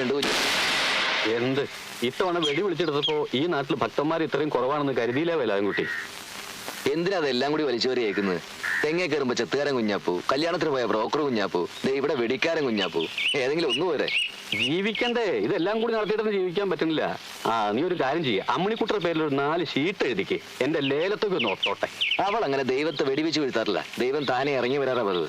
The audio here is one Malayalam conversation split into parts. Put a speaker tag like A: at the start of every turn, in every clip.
A: എങ്ങനെയുണ്ട് കുഞ്ഞു?
B: എന്ത്? ഇത്തവണ വെടി വിളിച്ചെടുത്തപ്പോ ഈ നാട്ടിൽ ഭക്തന്മാർ ഇത്രയും കുറവാണെന്ന് കരുതിയില്ലേ വേലാൻകുട്ടി
A: എന്തിനാ അതെല്ലാം കൂടി വലിച്ചുവരി കേൾക്കുന്നത് തെങ്ങേ കയറുമ്പോ ചെത്തുകാരൻ കുഞ്ഞാപ്പു കല്യാണത്തിന് പോയ ബ്രോക്കർ കുഞ്ഞാപ്പു ഇവിടെ വെടിക്കാരൻ കുഞ്ഞാപ്പു. ഏതെങ്കിലും ഒന്ന് പോരെ.
B: ജീവിക്കണ്ടേ? ഇതെല്ലാം കൂടി നടത്തിയിട്ടൊന്നും ജീവിക്കാൻ പറ്റുന്നില്ല. ആ നീ ഒരു കാര്യം ചെയ്യ. അമ്മണിക്കുട്ടയുടെ പേരിൽ ഒരു നാല് ഷീട്ട് എഴുതിക്ക്. എന്റെ ലേലത്തൊക്കെ ഒന്ന് ഒത്തോട്ടെ
A: അവൾ അങ്ങനെ ദൈവത്തെ വെടിവെച്ച് വീഴ്ത്താറില്ല. ദൈവം താനെ ഇറങ്ങി വരാറാ പതിവ്.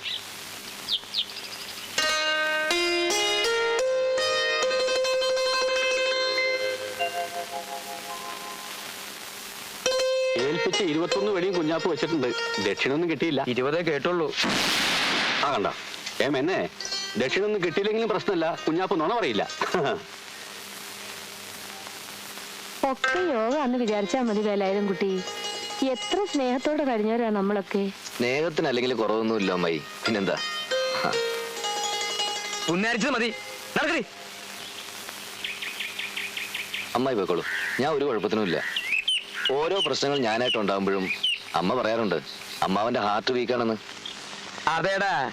B: ഏൽപ്പിച്ച് ഇരുപത്തൊന്ന് വെടിയും കുഞ്ഞാപ്പ് വെച്ചിട്ടുണ്ട്. ദക്ഷിണൊന്നും കിട്ടിയില്ല.
C: ഇരുപതേ കേട്ടുള്ളൂ.
B: ആ കണ്ട? ഏം എന്നെ ദക്ഷിണൊന്നും കിട്ടിയില്ലെങ്കിലും പ്രശ്നമില്ല. കുഞ്ഞാപ്പ് നുണ പറയില്ല.
D: ഒക്കെ യോഗ എന്ന് മതി വേലായുധം കുട്ടി. എത്ര സ്നേഹത്തോടെ കഴിഞ്ഞവരാ നമ്മളൊക്കെ.
A: സ്നേഹത്തിന് അല്ലെങ്കിൽ കുറവൊന്നുമില്ല അമ്മായി. പിന്നെന്താ? ആ,
C: മതി. നടക്കടി
A: അമ്മായി പോയിക്കോളൂ. ഞാൻ ഒരു കുഴപ്പത്തിനുമില്ല ഓരോ പ്രശ്നങ്ങൾ ഞാനായിട്ട് ഉണ്ടാകുമ്പോഴും അമ്മ പറയാറുണ്ട് അമ്മാവന്റെ ഹാർട്ട് വീക്കാണെന്ന്
C: അതേടാ.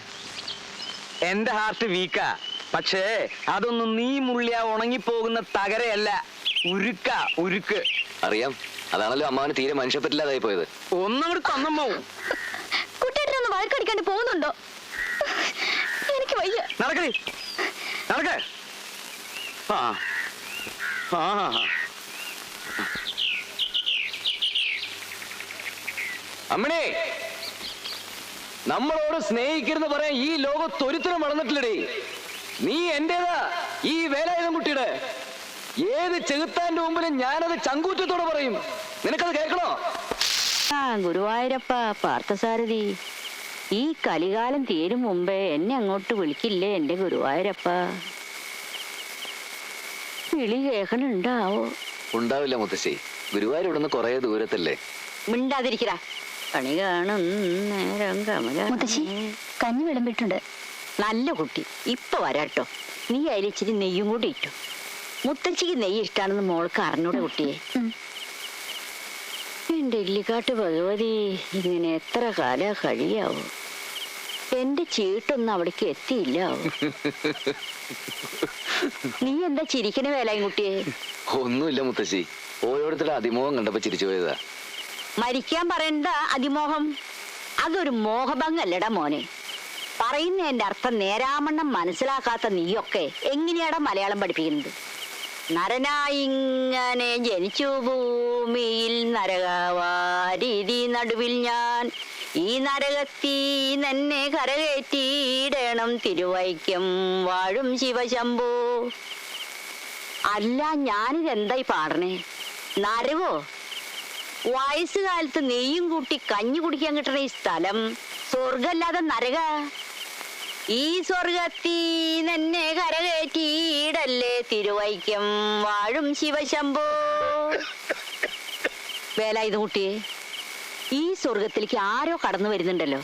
C: എന്റെ ഹാർട്ട് വീക്കാ പക്ഷേ അതൊന്നും നീ മുള്ളിയ ഉണങ്ങിപ്പോകുന്ന തകരയല്ല. ഉരുക്ക ഉരുക്ക്.
A: അറിയാം. അതാണല്ലോ അമ്മാവന് തീരെ മനുഷ്യപ്പറ്റില്ലാതായി പോയത്.
C: ഒന്നങ്ങോട്ട് തന്നമ്മോ
D: കുട്ടിയേട്ടനൊന്ന് വഴക്കടിക്കാണ്ട് പോകുന്നുണ്ടോ? എനിക്ക് വയ്യ.
C: നടക്കടി നടക്കേ. ആ ആ.
A: അമ്മണേ നമ്മളോട് സ്നേഹിക്കരുന്ന് പറയാൻ ഈ ലോകത്ത് ഒരുത്തരം വളർന്നിട്ടില്ലടേ. നീ എന്റേതാ ഈ വേലായുധം കുട്ടിയുടെ? ഏത് ചെകുത്താന്റെ മുമ്പിലും ഞാനത് ചങ്കൂറ്റത്തോടെ പറയും? നിനക്കത് കേൾക്കണോ?
E: ആ ഗുരുവായൂരപ്പ പാർത്ഥസാരഥി. ഈ കലികാലം തീരും മുമ്പേ എന്നെ അങ്ങോട്ട് വിളിക്കില്ലേ എന്റെ ഗുരുവായൂരപ്പ? വിളി കേൾക്കണുണ്ടാവോ?
A: ഉണ്ടാവില്ല മുത്തശ്ശി. ഗുരുവായൂർ ഇവിടുന്ന് കുറേ ദൂരത്തല്ലേ?
E: മിണ്ടാതിരിക്കടാ. കണി കാണും നേരം കമല.
D: മുത്തശ്ശി കഞ്ഞി വിളമ്പിട്ടുണ്ട്
E: നല്ല കുട്ടി. ഇപ്പൊ വരാട്ടോ. നീ അതിൽ ഇച്ചിരി നെയ്യും കൂടി ഇട്ടു. മുത്തച്ഛിക്ക് നെയ്യ് ഇഷ്ടാണെന്ന് മോൾക്ക് അറിഞ്ഞൂടെ കുട്ടിയെ. ഇല്ലിക്കാട്ട് ഭഗവതി ഇങ്ങനെ എത്ര കാല കഴിയാവോ? എന്റെ ചീട്ടൊന്നും അവിടേക്ക് എത്തിയില്ല നീ എന്താ ചിരിക്കണ വേലായും കുട്ടിയെ
A: ഒന്നുമില്ല മുത്തശ്ശി. ഓരോരുത്തരുടെ അതിമോഹം കണ്ടപ്പോ ചിരിച്ചു പോയതാ.
E: മരിക്കാൻ പറയണ്ട അതിമോഹം. അതൊരു മോഹഭംഗല്ലടാ മോനെ. പറയുന്നതിന്റെ അർത്ഥം നേരാമണ്ണം മനസ്സിലാക്കാത്ത നീയൊക്കെ എങ്ങനെയാടാ മലയാളം പഠിപ്പിക്കുന്നത്? നരനായിങ്ങനെ ജനിച്ചു ഭൂമിയിൽ നരകവാരിതി നടുവിൽ ഞാൻ. ഈ നരകത്തീ നന്നെ കരകയറ്റിയിടണം തിരുവൈക്കം വാഴും ശിവശംഭോ. അല്ല ഞാനിതെന്തായി പാടണേ? നരകോ? വയസ്സുകാലത്ത് നെയ്യും കൂട്ടി കഞ്ഞി കുടിക്കാൻ കിട്ടണ ഈ സ്ഥലം സ്വർഗല്ലാതെ നരക. ഈ സ്വർഗത്തീ നന്നെ കരകയറ്റിയിടല്ലേ തിരുവൈക്കം. വാഴും ശിവശമ്പോ വേല ഇത് കുട്ടിയെ ഈ സ്വർഗത്തിലേക്ക് ആരോ കടന്നു വരുന്നുണ്ടല്ലോ.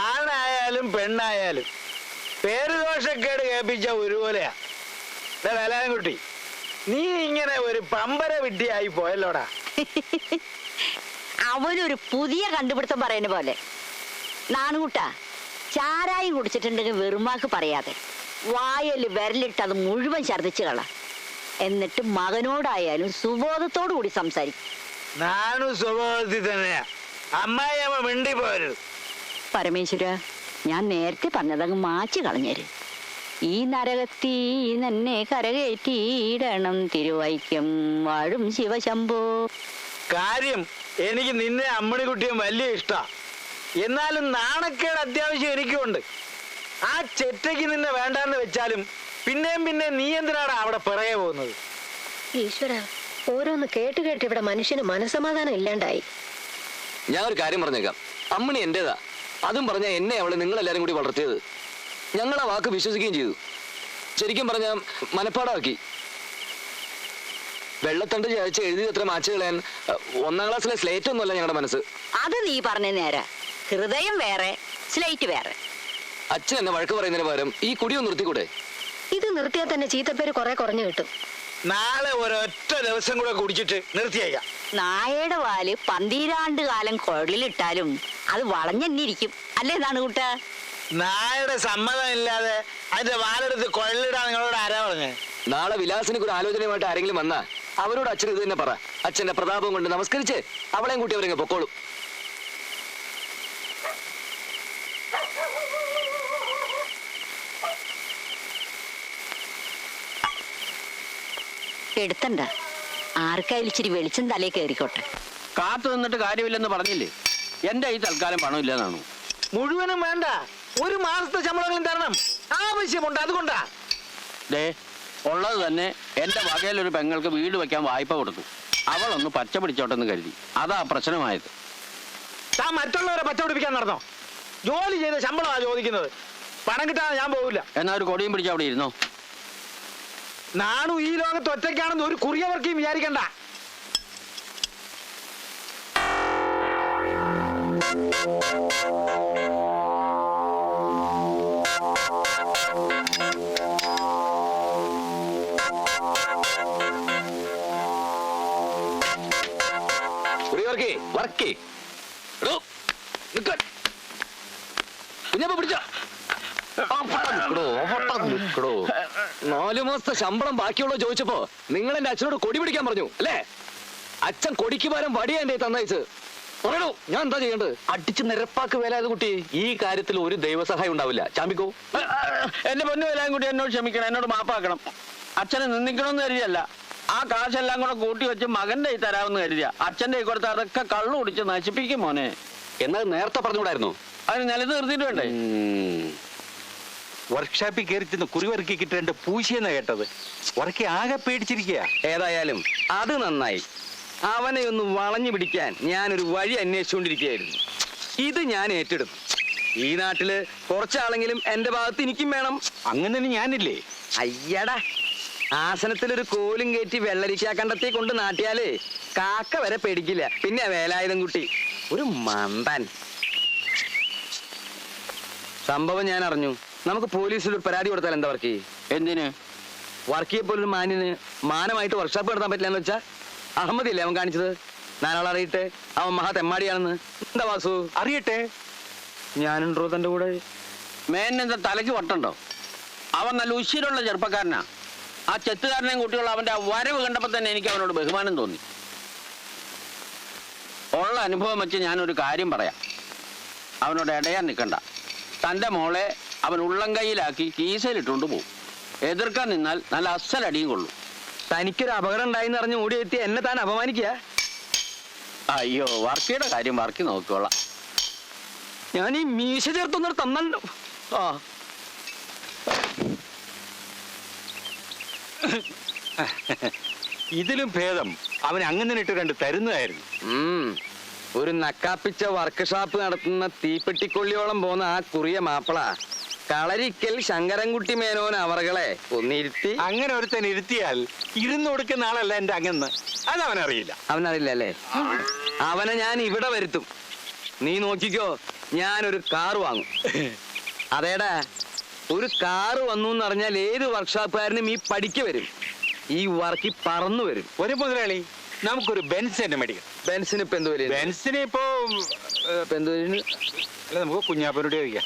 F: ആണായാലും പെണ്ണായാലും പേരുദോഷക്കേട് കേൾപ്പിച്ച ഒരുപോലെയാ. വേലാൻകുട്ടി നീ ഇങ്ങനെ ഒരു പമ്പര വിഡ്ഢിയായി പോയല്ലോടാ.
E: അവനൊരു പുതിയ കണ്ടുപിടുത്തം പറയുന്ന പോലെ. നാണുകൂട്ടാ ചാരായം കുടിച്ചിട്ടുണ്ടെങ്കിൽ വെറുമാക്ക് പറയാതെ. വായൽ വിരലിട്ട് അത് മുഴുവൻ ഛർദ്ദിച്ചു കള. എന്നിട്ട് മകനോടായാലും സുബോധത്തോടു കൂടി സംസാരിക്കും
F: നാണു തന്നെയാ മിണ്ടി പോരുത്
E: പരമേശ്വര ഞാൻ നേരത്തെ പറഞ്ഞതങ്ങ് മാച്ചു കളഞ്ഞേര്. ഈ നരകത്തി നന്നെ കരകയറ്റിയിടണം തിരുവൈക്കം വാഴും ശിവശംഭോ.
F: കാര്യം എനിക്ക് നിന്നെ അമ്മണി അമ്മണിക്കുട്ടിയും വലിയ ഇഷ്ട. എന്നാലും നാണക്കേട് അത്യാവശ്യം എനിക്കുണ്ട് ആ ചെറ്റയ്ക്ക് നിന്നെ വേണ്ടാന്ന് വെച്ചാലും പിന്നെയും പിന്നെ നീ എന്തിനാണ് അവിടെ പിറകെ പോകുന്നത്?
D: ഈശ്വര ഓരോന്ന് കേട്ട് കേട്ട് ഇവിടെ മനുഷ്യന് മനസമാധാനം ഇല്ലാണ്ടായി.
A: ഞാൻ ഒരു കാര്യം പറഞ്ഞേക്കാം. അമ്മണി എന്റേതാ? അതും പറഞ്ഞ എന്നെ അവളെ നിങ്ങളെല്ലാരും കൂടി വളർത്തിയത്. ഞങ്ങൾ ആ വാക്ക് വിശ്വസിക്കുകയും ചെയ്തു. ശരിക്കും പറഞ്ഞ മനപ്പാടാക്കി. വെള്ളത്തണ്ട് ചായച്ച് എഴുതി എത്ര മാച്ച് കളയാൻ ഒന്നാം ക്ലാസ്സിലെ സ്ലേറ്റ് ഒന്നുമല്ല ഞങ്ങളുടെ മനസ്സ്.
E: അത് നീ പറഞ്ഞ നേരെ. ഹൃദയം വേറെ സ്ലേറ്റ് വേറെ.
A: അച്ഛൻ എന്നെ വഴക്ക് പറയുന്നതിന് പകരം ഈ കുടിയൊന്ന് നിർത്തിക്കൂടെ?
D: ഇത് നിർത്തിയാൽ തന്നെ ചീത്തപ്പേര് കുറെ കുറഞ്ഞു കിട്ടും.
F: നാളെ ഒരൊറ്റ ദിവസം കൂടെ കുടിച്ചിട്ട് നിർത്തിയേക്കാം.
E: നായയുടെ വാൽ പന്തിരാണ്ട് കാലം കുഴലിലിട്ടാലും അത് വളഞ്ഞെന്നിരിക്കും. അല്ലേ നാണുകൂട്ട?
F: നായയുടെ സമ്മതം ഇല്ലാതെ അതിന്റെ വാലെടുത്ത് കൊള്ളിടാൻ നിങ്ങളോട് ആരാ പറഞ്ഞേ?
A: നാളെ വിലാസിനൊക്കെ ഒരു ആലോചനയുമായിട്ട് ആരെങ്കിലും വന്നാ അവരോട് അച്ഛൻ ഇത് തന്നെ പറ. അച്ഛന്റെ പ്രതാപം കൊണ്ട് നമസ്കരിച്ച് അവളെയും കൂട്ടി അവരെങ്ങ് പൊക്കോളും.
E: എടുത്തണ്ട. ആർക്കായാലും ഇച്ചിരി വെളിച്ചം തലേ കയറിക്കോട്ടെ.
C: കാത്തു നിന്നിട്ട് കാര്യമില്ലെന്ന് പറഞ്ഞില്ലേ? എന്റെ ഈ തൽക്കാലം പണം ഇല്ലെന്നാണ്
F: മുഴുവനും വേണ്ട. ഒരു മാസത്തെ ശമ്പളങ്ങളും തരണം. ആവശ്യമുണ്ട് അതുകൊണ്ടാ.
C: ദേ ഉള്ളത് തന്നെ എന്റെ വകയിൽ ഒരു പെങ്ങൾക്ക് വീട് വെക്കാൻ വായ്പ കൊടുത്തു. അവളൊന്ന് പച്ച പിടിച്ചോട്ടെന്ന് കരുതി. അതാ പ്രശ്നമായത്.
F: താ മറ്റുള്ളവരെ പച്ച പിടിപ്പിക്കാൻ നടന്നോ? ജോലി ചെയ്ത ശമ്പളമാ ചോദിക്കുന്നത്. പണം കിട്ടാതെ ഞാൻ പോകില്ല
C: എന്നാ ഒരു കൊടിയും പിടിച്ച് അവിടെ ഇരുന്നോ?
F: നാണു ഈ ലോകത്ത് ഒറ്റയ്ക്കാണെന്ന് ഒരു കുറിയവർക്കും വിചാരിക്കണ്ട.
A: കുറിയവർക്ക് വർക്കേ എടോ, നിക്ക്. കുഞ്ഞപ്പ പിടിച്ചോ അവിടെ നിക്കടോ, അവിടെ നിക്കടോ. നാലു മാസത്തെ ശമ്പളം ബാക്കിയുള്ളോ ചോദിച്ചപ്പോ നിങ്ങൾ എന്റെ അച്ഛനോട് കൊടി പിടിക്കാൻ പറഞ്ഞു അല്ലേ? അച്ഛൻ കൊടിക്ക് പകരം വടിയാ എന്റെ തന്നയച്ച്. പറയണോ ഞാൻ എന്താ ചെയ്യേണ്ടത്?
B: അടിച്ച് നിരപ്പാക്ക് വേലായത് കുട്ടി ഈ കാര്യത്തിൽ ഒരു ദൈവസഹായം ഉണ്ടാവില്ല. ചാമ്പിക്കോ?
C: എന്റെ പൊന്നു എല്ലാം കുട്ടി എന്നോട് ക്ഷമിക്കണം എന്നോട് മാപ്പാക്കണം. അച്ഛനെ നിന്ദിക്കണമെന്ന് കരുതിയല്ല. ആ കാശെല്ലാം കൂടെ കൂട്ടി വെച്ച് മകന്റെ കൈ തരാമെന്ന് കരുതിയ. അച്ഛന്റെ കൈ കൊടുത്ത് അതൊക്കെ കള്ളു കുടിച്ച് നശിപ്പിക്കും മോനെ.
B: എന്നാൽ നേരത്തെ പറഞ്ഞുകൂടായിരുന്നു?
C: അതിന് നിലത്ത് നിർത്തിയിട്ട് വേണ്ടേ?
G: വർക്ക്ഷോപ്പിൽ കയറി ചെന്ന് കുറിവറുക്കി കിട്ടേണ്ട പൂശിയെന്ന് കേട്ടത്. ഉറക്കി ആകെ പേടിച്ചിരിക്കുക.
C: ഏതായാലും അത് നന്നായി. അവനെ ഒന്ന് വളഞ്ഞു പിടിക്കാൻ ഞാനൊരു വഴി അന്വേഷിച്ചുകൊണ്ടിരിക്കുകയായിരുന്നു. ഇത് ഞാൻ ഏറ്റെടുത്തു. ഈ നാട്ടിൽ കുറച്ചാളെങ്കിലും എന്റെ ഭാഗത്ത് എനിക്കും വേണം.
G: അങ്ങനെ തന്നെ ഞാനില്ലേ?
C: അയ്യടാ. ആസനത്തിലൊരു കോലും കയറ്റി വെള്ളരിക്കാ കണ്ടത്തി കൊണ്ട് നാട്ടിയാൽ കാക്ക വരെ പേടിക്കില്ല. പിന്നെ വേലായുധം കുട്ടി. ഒരു മന്ദൻ. സംഭവം ഞാൻ അറിഞ്ഞു. നമുക്ക് പോലീസിൽ ഒരു പരാതി കൊടുത്താൽ എന്താ വർക്ക്? എന്തിന്? വർക്കിയെ ഒരു മാന്യന് മാനമായിട്ട് വർക്ക്ഷോപ്പ് നടത്താൻ പറ്റില്ല എന്ന് വെച്ചാൽ അഹമ്മദില്ലേ അവൻ കാണിച്ചത്? നാലാളറിയിട്ട് അവൻ മഹാ തെമ്മാടിയാണെന്ന്. എന്താ വാസു?
G: അറിയട്ടെ.
C: ഞാനുണ്ടോ തന്റെ കൂടെ.
H: മേനെന്താ തലയ്ക്ക് വട്ടുണ്ടോ? അവൻ നല്ല ഉശിരുള്ള ചെറുപ്പക്കാരനാ. ആ ചെത്തുകാരനെയും കുട്ടികളും അവന്റെ ആ വരവ് കണ്ടപ്പോൾ തന്നെ എനിക്ക് അവനോട് ബഹുമാനം തോന്നി. ഉള്ള അനുഭവം വെച്ച് ഞാനൊരു കാര്യം പറയാം. അവനോട് ഇടയാൻ നിൽക്കണ്ട. തന്റെ മോളെ അവൻ ഉള്ളം കൈയിലാക്കി കീശയിലിട്ടുകൊണ്ട് പോകും എതിർക്കാൻ നിന്നാൽ നല്ല അസലടിയും കൊള്ളും.
C: തനിക്കൊരു അപകടം ഉണ്ടായിന്ന് അറിഞ്ഞ് ഓടിയെത്തി എന്നെ താൻ അപമാനിക്കുക
H: അയ്യോ വർക്കിയുടെ കാര്യം വർക്കി നോക്കിക്കോളാം.
C: ഞാൻ ഈ മീശ ചേർത്തൊന്നും തന്നല്ലോ ആ.
G: ഇതിലും ഭേദം അവൻ അങ്ങനെ ഇട്ട് കണ്ട് തരുന്നതായിരുന്നു.
C: ഒരു നക്കാപ്പിച്ച വർക്ക്ഷോപ്പ് നടത്തുന്ന തീപ്പെട്ടിക്കൊള്ളിയോളം പോകുന്ന ആ കുറിയ മാപ്പിള. കളരിക്കൽ ശങ്കരൻകുട്ടി മേനോൻ അവറുകളെ ഒന്നിരുത്തി.
G: അങ്ങനെ ഒരുത്തൻ ഇരുത്തിയാൽ ഇരുന്ന് കൊടുക്കുന്ന ആളല്ല എന്റെ അങ്ങന്ന് അത് അവനറിയില്ല.
C: അവനറിയില്ല അല്ലേ? അവനെ ഞാൻ ഇവിടെ വരുത്തും. നീ നോക്കിക്കോ ഞാനൊരു കാറ് വാങ്ങും. അതേടാ ഒരു കാറ് വന്നു എന്ന് അറിഞ്ഞാൽ ഏത് വർക്ക്ഷോപ്പുകാരനും ഈ പഠിക്ക് വരും. ഈ വർക്കി പറന്നു വരും.
G: ഒരു മുതലാളി നമുക്കൊരു ബെൻസ് തന്നെ മേടിക്കാം.
C: ബെൻസിന് ഇപ്പൊ എന്ത്
G: ബെൻസിന് ഇപ്പോ
C: എന്ത്
G: അല്ല നമുക്ക് കുഞ്ഞാപ്പനോട് ചോദിക്കാം.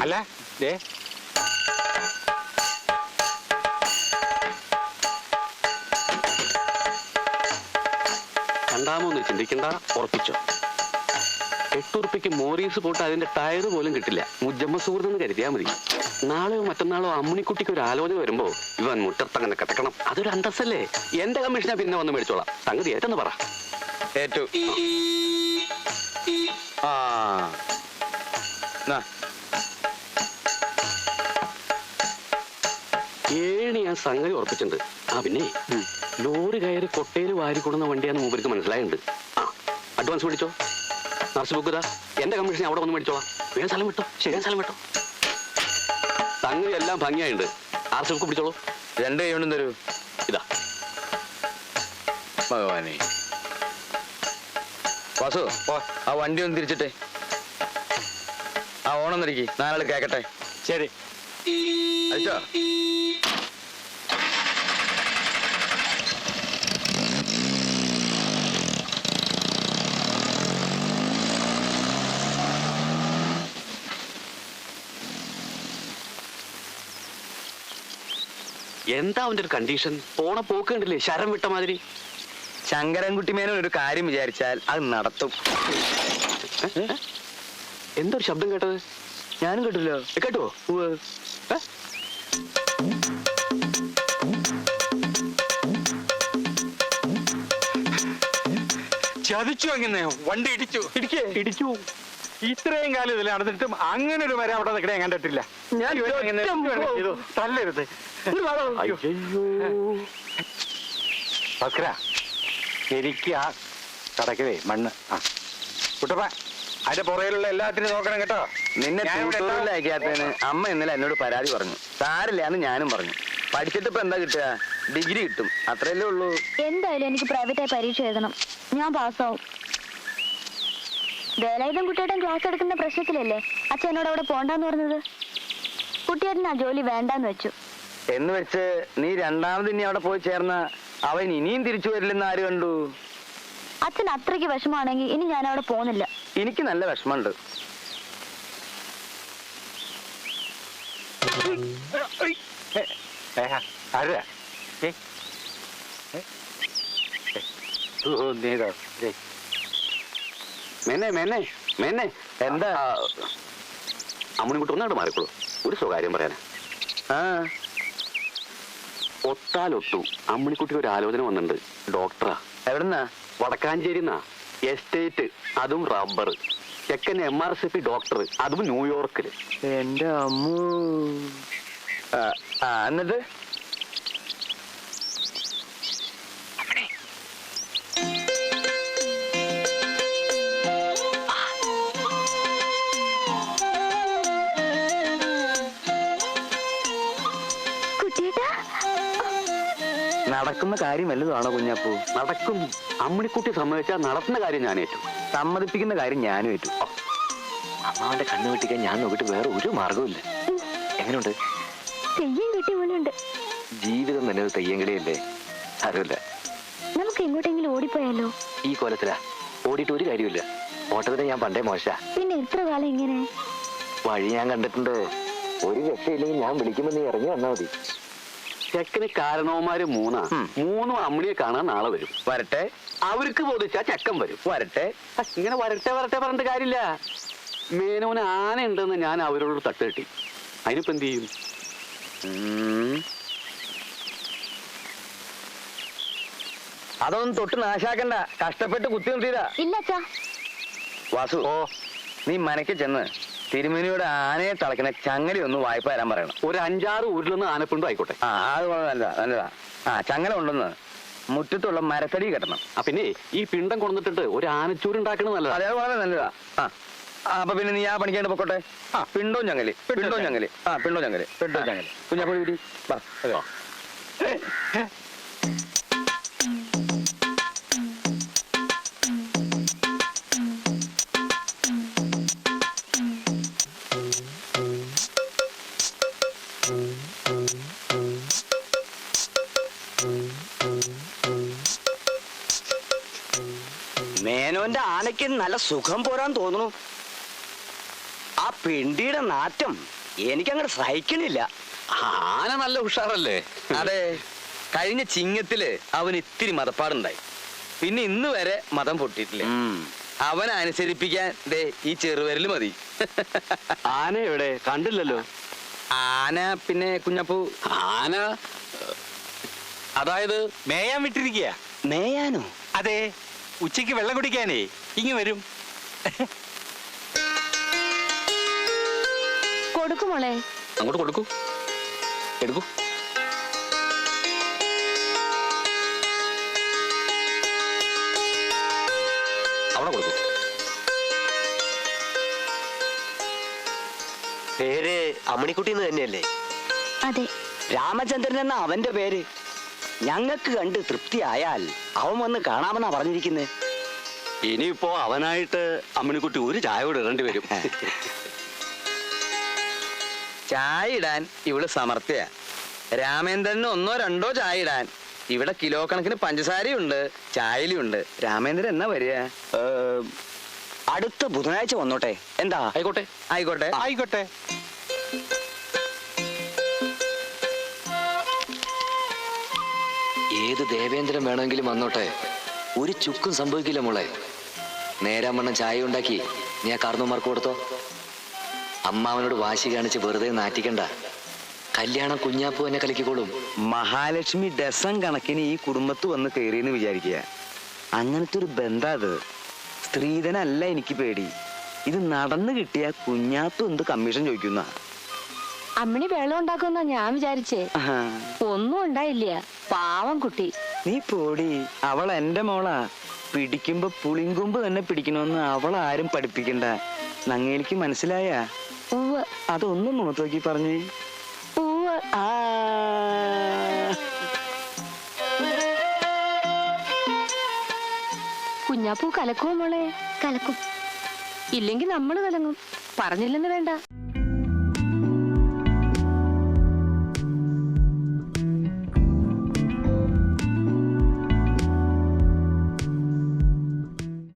G: അല്ല ദേ.
B: കണ്ടാമോന്ന് ചിന്തിക്കണ്ട ഉറപ്പിച്ചോ. എട്ടുറുപ്പിക്ക് മോറീസ് പോട്ട് അതിന്റെ ടയർ പോലും കിട്ടില്ല. മുജമ്മ സുഹൃത്തെന്ന് കരുതിയാ മതി. നാളെയോ മറ്റന്നാളോ അമ്മിണിക്കുട്ടിക്ക് ഒരു ആലോചന വരുമ്പോ ഇവൻ മുട്ടത്തങ്ങനെ കിടക്കണം. അതൊരു അന്തസ്സല്ലേ? എന്റെ കമ്മീഷനാ പിന്നെ വന്ന് മേടിച്ചോളാം. സംഗതി ഏറ്റെന്ന് പറ.
C: ഏറ്റു. ആ. നാ,
B: ഏഴ് ഞാൻ സംഗതി ഉറപ്പിച്ചിട്ടുണ്ട്. ആ പിന്നെ ലോറി കയറി കൊട്ടയിൽ വാരി കൊടുന്ന വണ്ടിയാന്ന് മൂപ്പർക്ക് മനസ്സിലായുണ്ട് ആ അഡ്വാൻസ് മേടിച്ചോ? നർസ് ബുക്ക് ഇതാ എന്റെ കമ്മീഷൻ അവിടെ വന്ന് മേടിച്ചോളാം. വേഗം സ്ഥലം വിട്ടോ? ശരിയാൻ സ്ഥലം വിട്ടോ? സംഗതി എല്ലാം ഭംഗിയായിട്ടുണ്ട്. ആർസ് ബുക്ക് പിടിച്ചോളൂ.
C: രണ്ട് കൈ കൊണ്ടും തരൂ.
B: ഇതാ.
C: ഭഗവാനെ. വാസു. ആ വണ്ടി ഒന്ന് തിരിച്ചിട്ടെ. ആ ഓണം തിരിക്കി നാലാൾ കേക്കട്ടെ.
G: ശരി.
C: അയച്ചോ?
B: എന്താ അവന്റെ ഒരു കണ്ടീഷൻ പോണ പോക്ക് കണ്ടില്ലേ? ശരം വിട്ട മാതിരി.
C: ശങ്കരൻകുട്ടി മേനോൻ ഒരു കാര്യം വിചാരിച്ചാൽ അത് നടത്തും.
B: എന്തൊരു ശബ്ദം കേട്ടത്?
C: ഞാനും കേട്ടില്ലോ.
B: കേട്ടോ?
G: ചതിച്ചു അങ്ങനെ വണ്ടി ഇടിച്ചു. ഇടിക്കേ? ഇടിച്ചു. ഇത്രയും കാലം ഇതിൽ നടന്നിട്ടും അങ്ങനെ ഒരു വരെ അവിടെ നിൽക്കണേ ഞാൻ കണ്ടിട്ടില്ല.
C: ഞാൻ
G: തല്ലരുത്.
B: അയ്യോ
G: എനിക്ക് ആ കടക്കവേ മണ്ണ്. ആ. കുട്ടപ്പ അതിന്റെ പുറയിലുള്ള എല്ലാത്തിനും നോക്കണം കേട്ടോ.
C: നിന്നെ അയക്കാത്തതിന് അമ്മ ഇന്നലെ എന്നോട് പരാതി പറഞ്ഞു. സാരില്ല എന്ന് ഞാനും പറഞ്ഞു. പഠിച്ചിട്ട് ഇപ്പൊ എന്താ കിട്ടുക? ഡിഗ്രി കിട്ടും. അത്രയല്ലേ ഉള്ളൂ.
I: എന്തായാലും എനിക്ക് പ്രൈവറ്റായി പരീക്ഷ എഴുതണം. ഞാൻ പാസ്സാവും. വേലായുധം കുട്ടിയേട്ടൻ ക്ലാസ് എടുക്കുന്ന പ്രശ്നത്തിലല്ലേ അച്ഛൻ എന്നോട് അവിടെ പോണ്ടെന്ന് പറഞ്ഞത്? കുട്ടിയേട്ടൻ ആ ജോലി വേണ്ടെന്ന് വെച്ചു.
C: എന്ന് വെച്ച് നീ രണ്ടാമത് ഇനി അവിടെ പോയി ചേർന്ന അവൻ ഇനിയും തിരിച്ചു വരില്ലെന്ന് ആര് കണ്ടു?
I: അച്ഛൻ അത്രയ്ക്ക് വിഷമാണെങ്കിൽ ഇനി ഞാൻ അവിടെ പോകുന്നില്ല.
C: എനിക്ക് നല്ല വിഷമമുണ്ട്.
B: മെന്നെ മെന്നെ മെന്നെ.
C: എന്താ?
B: അമ്മണിക്കുട്ടി ഒന്നാട് മാറിക്കോളൂ. ഒരു സ്വകാര്യം പറയാനാ.
C: ആ.
B: ഒത്താലൊട്ടു. അമ്മണിക്കുട്ടിക്ക് ഒരു ആലോചന വന്നിട്ടുണ്ട്. ഡോക്ടറാ.
C: എവിടെന്നാ?
B: വടക്കാഞ്ചേരിന്നാ. എസ്റ്റേറ്റ് അതും റബ്ബർ ചെക്കൻ M R C P doctor അതും ന്യൂയോർക്കിൽ.
C: എന്റെ അമ്മ. എന്നിട്ട്? നടക്കുന്ന കാര്യം വല്ലതുമാണോ കുഞ്ഞപ്പൂ?
B: നടക്കും. അമ്മണിക്കുട്ടി സമ്മതിച്ചാൽ നടത്തുന്ന കാര്യം ഞാൻ ഏറ്റു.
C: സമ്മതിപ്പിക്കുന്ന കാര്യം ഞാനും ഏറ്റു.
A: അമ്മാവന്റെ കണ്ണു വെട്ടിക്കാൻ ഞാൻ നോക്കിട്ട് വേറെ ഒരു മാർഗവുമില്ല എങ്ങനെയുണ്ട്?
I: തെയ്യം കിട്ടിയ പോലെയുണ്ട്.
A: ജീവിതം തന്നെ ഒരു തെയ്യങ്കളിയല്ലേ അറിയില്ല
I: നമുക്ക് എങ്ങോട്ടെങ്കിലും ഓടിപ്പോയാലോ?
A: ഈ കൊലത്തിലാ. ഓടിയിട്ട് ഒരു കാര്യമില്ല ഓട്ടത്തിന് ഞാൻ പണ്ടേ മോശ.
I: പിന്നെ എത്ര കാലം ഇങ്ങനെ?
A: വഴി ഞാൻ കണ്ടിട്ടുണ്ട്. ഒരു രക്ഷയില്ലെങ്കിൽ ഞാൻ വിളിക്കുമ്പോ നീ ഇറങ്ങി വന്നാ മതി.
B: ചെക്കന് കാരണവന്മാര് മൂന്നാ. മൂന്നും അമ്മിണിയെ കാണാൻ നാളെ വരും.
C: വരട്ടെ.
B: അവർക്ക് ബോധിച്ചാ ചെക്കൻ വരും.
C: വരട്ടെ.
B: ഇങ്ങനെ വരട്ടെ വരട്ടെ പറഞ്ഞിട്ട് കാര്യമില്ല. മേനോന് ആന ഉണ്ടെന്ന് ഞാൻ അവരോട് തട്ട് കെട്ടി. അതിനിപ്പോ എന്ത് ചെയ്യും?
C: അതൊന്നും തൊട്ട് നാശാക്കണ്ട. കഷ്ടപ്പെട്ട് കുത്തി നിർത്തിയതാ.
I: ഇല്ല
C: വാസു ഓ. നീ മനക്ക് ചെന്ന് തിരുമേനിയുടെ ആനയെ തളയ്ക്കുന്ന ചങ്ങല ഒന്ന് വായ്പ തരാൻ പറയണം.
B: ഒരു അഞ്ചാറ് ഊരിലൊന്ന് ആനപ്പിണ്ടും ആയിക്കോട്ടെ.
C: ആ അത് വളരെ നല്ലതാ നല്ലതാ. ആ ചങ്ങല ഉണ്ടെന്ന് മുറ്റത്തുള്ള മരത്തടി കെട്ടണം.
B: ആ പിന്നെ ഈ പിണ്ടം കൊണ്ടിട്ട് ഒരു ആനച്ചൂര് ഉണ്ടാക്കണത് നല്ലതാ.
C: അതെ അത് വളരെ നല്ലതാ. ആ. ആ, അപ്പൊ പിന്നെ നീ ആ പണിക്കേണ്ട പൊക്കോട്ടെ? ആ. പിണ്ടോ ചങ്ങൽ? പിണ്ടോ ചങ്ങൽ. ആ പിണ്ടോ ചങ്ങൽ. പിണ്ടോ ചങ്ങൽ. കുഞ്ഞാപ്പുഴ വീട്ടിൽ വാ
F: മേനോന്റെ ആനയ്ക്ക് നല്ല സുഖം പോരാൻ തോന്നുന്നു. ആ പിണ്ടിയുടെ നാറ്റം എനിക്കങ്ങനെ സഹിക്കണില്ല.
B: ആന നല്ല ഉഷാറല്ലേ?
C: അതെ. കഴിഞ്ഞ ചിങ്ങത്തിൽ അവൻ ഇത്തിരി മതപ്പാടുണ്ടായി. പിന്നെ ഇന്ന് വരെ മതം പൊട്ടിയിട്ടില്ല? അവനെ അനുസരിപ്പിക്കാൻ ദേ ഈ ചെറുവിരൽ മതി.
B: ആന എവിടെ? കണ്ടില്ലല്ലോ.
C: ആന പിന്നെ കുഞ്ഞപ്പു.
B: ആന അതായത്
G: മേയാൻ വിട്ടിരിക്കുക
F: മേയാനോ?
G: അതെ ഉച്ചയ്ക്ക് വെള്ളം കുടിക്കാനേ. ഇങ്ങ് വരും.
I: കൊടുക്കുമോളെ
B: അങ്ങോട്ട് കൊടുക്കൂ. എടുക്കൂ. അവിടെ കൊടുക്കൂ.
F: പേര് അമ്മണിക്കുട്ടി എന്ന് തന്നെയല്ലേ?
I: അതെ.
F: രാമചന്ദ്രൻ എന്ന അവന്റെ പേര്. ഞങ്ങൾക്ക് കണ്ട് തൃപ്തിയായാൽ അവൻ വന്ന് കാണാമെന്നാ പറഞ്ഞിരിക്കുന്നത്
B: ഇനിയിപ്പോ അവനായിട്ട് അമ്മിനിക്കുട്ടി ഒരു ചായ കൂടെ ഇടേണ്ടി വരും.
C: ചായ ഇടാൻ ഇവൾ സമർത്ഥ്യ. രാമേന്ദ്രന് ഒന്നോ രണ്ടോ ചായ ഇടാൻ. ഇവിടെ കിലോ കണക്കിന് പഞ്ചസാരയുണ്ട് ഉണ്ട് രാമേന്ദ്രൻ എന്നാ വരിക?
F: അടുത്ത ബുധനാഴ്ച വന്നോട്ടെ. എന്താ?
B: ആയിക്കോട്ടെ.
C: ആയിക്കോട്ടെ.
G: ആയിക്കോട്ടെ.
A: ഏത് ദേവേന്ദ്രൻ വേണമെങ്കിലും വന്നോട്ടെ? ഒരു ചുക്കും സംഭവിക്കില്ല മോളെ. നേരാമണ്ണം ചായ ഉണ്ടാക്കി. നീ ആ കാർന്നുമാർക്ക് കൊടുത്തോ? അമ്മാവനോട് വാശി കാണിച്ച് വെറുതെ നാറ്റിക്കണ്ട. കല്യാണം കുഞ്ഞാപ്പു എന്നെ കലക്കിക്കോളും
C: മഹാലക്ഷ്മി ഡസൻ കണക്കിന് ഈ കുടുംബത്ത് വന്ന് കയറിയെന്ന് വിചാരിക്കുക. അങ്ങനത്തെ ഒരു ബന്ധം അത്. സ്ത്രീധനല്ല എനിക്ക് പേടി. ഇത് നടന്നു കിട്ടിയ കുഞ്ഞാത്തു എന്ത് കമ്മീഷൻ ചോദിക്കുന്ന?
D: അമ്മിണി വെള്ളം ഉണ്ടാക്കുമെന്നാ ഞാൻ വിചാരിച്ചേ. ഒന്നും ഉണ്ടായില്ല. പാവം കുട്ടി.
C: നീ പോടി. അവൾ എന്റെ മോളാ. പിടിക്കുമ്പോ പുളിങ്കൊമ്പ് തന്നെ പിടിക്കണമെന്ന് അവൾ ആരും പഠിപ്പിക്കണ്ട. നങ്ങേലിക്ക് മനസ്സിലായ?
D: ഉവ്വ്.
C: അതൊന്നും മുഖത്ത് നോക്കി പറഞ്ഞേ.
D: ഉവ്വ്.
C: ആ.
D: കുഞ്ഞാപ്പൂ കലക്കുമോ മോളെ?
I: കലക്കും.
D: ഇല്ലെങ്കിൽ നമ്മൾ കലങ്ങും. പറഞ്ഞില്ലെന്ന് വേണ്ട.